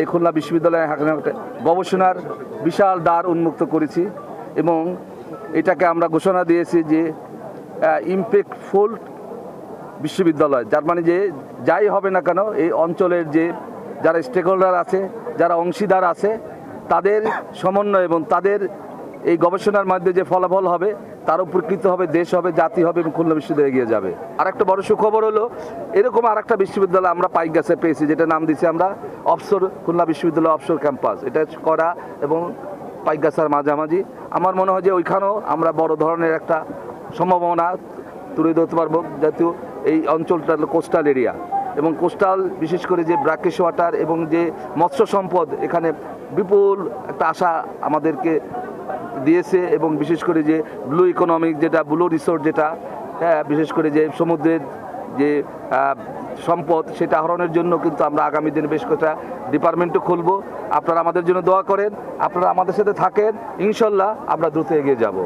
এই খুলনা বিশ্ববিদ্যালয়ে গবেষণার বিশাল দ্বার উন্মুক্ত করেছি এবং এটাকে আমরা ঘোষণা দিয়েছি যে ইমপ্যাক্টফুল বিশ্ববিদ্যালয়, যার মানে যে যাই হবে না কেন, এই অঞ্চলের যে যারা স্টেক হোল্ডার আছে, যারা অংশীদার আছে, তাদের সমন্বয় এবং তাদের এই গবেষণার মাধ্যমে যে ফলাফল হবে তার উপকৃত হবে, দেশ হবে, জাতি হবে এবং খুলনা বিশ্ববিদ্যালয় এগিয়ে যাবে। আর একটা বড় সুখবর হলো, এরকম আর একটা বিশ্ববিদ্যালয় আমরা পাইক গাছে, পেয়েছি যেটা নাম দিয়েছি আমরা অফসর খুলনা বিশ্ববিদ্যালয় অফসর ক্যাম্পাস। এটা করা এবং পাইকগাছার মাঝামাঝি। আমার মনে হয় যে ওইখানেও আমরা বড় ধরনের একটা সম্ভাবনা তুলে ধরতে পারব জাতীয় এই অঞ্চলটা হলো কোস্টাল এরিয়া। এবং কোস্টাল, বিশেষ করে যে ব্রাকেশ ওয়াটার এবং যে মৎস্য সম্পদ, এখানে বিপুল একটা আশা আমাদেরকে দিয়েছে এবং বিশেষ করে যে ব্লু ইকোনমিক যেটা ব্লু রিসোর্ট যেটা হ্যাঁ বিশেষ করে যে সমুদ্রের যে সম্পদ সেটা আহরণের জন্য কিন্তু আমরা আগামী দিনে বেশ কয়েকটা ডিপার্টমেন্টও খুলব। আপনারা আমাদের জন্য দোয়া করেন, আপনারা আমাদের সাথে থাকেন, ইনশাল্লাহ আমরা দ্রুত এগিয়ে যাব।